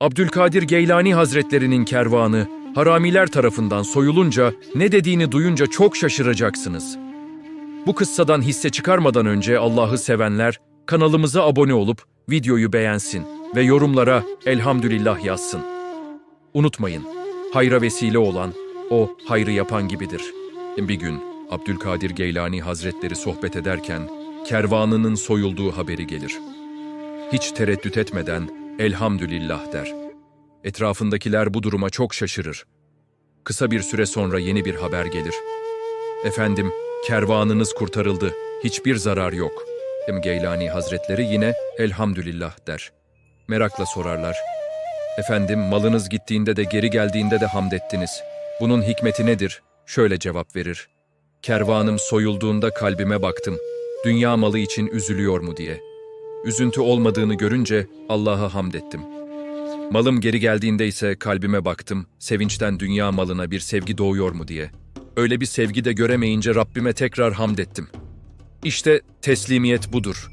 Abdülkadir Geylani Hazretlerinin kervanı haramiler tarafından soyulunca ne dediğini duyunca çok şaşıracaksınız. Bu kıssadan hisse çıkarmadan önce Allah'ı sevenler kanalımıza abone olup videoyu beğensin ve yorumlara elhamdülillah yazsın. Unutmayın, hayra vesile olan o hayrı yapan gibidir. Bir gün Abdülkadir Geylani Hazretleri sohbet ederken kervanının soyulduğu haberi gelir. Hiç tereddüt etmeden elhamdülillah der. Etrafındakiler bu duruma çok şaşırır. Kısa bir süre sonra yeni bir haber gelir. Efendim, kervanınız kurtarıldı, hiçbir zarar yok. Hem Geylani Hazretleri yine elhamdülillah der. Merakla sorarlar. Efendim, malınız gittiğinde de geri geldiğinde de hamd ettiniz. Bunun hikmeti nedir? Şöyle cevap verir. Kervanım soyulduğunda kalbime baktım. Dünya malı için üzülüyor mu diye. Üzüntü olmadığını görünce Allah'a hamd ettim. Malım geri geldiğinde ise kalbime baktım, sevinçten dünya malına bir sevgi doğuyor mu diye. Öyle bir sevgi de göremeyince Rabbime tekrar hamd ettim. İşte teslimiyet budur.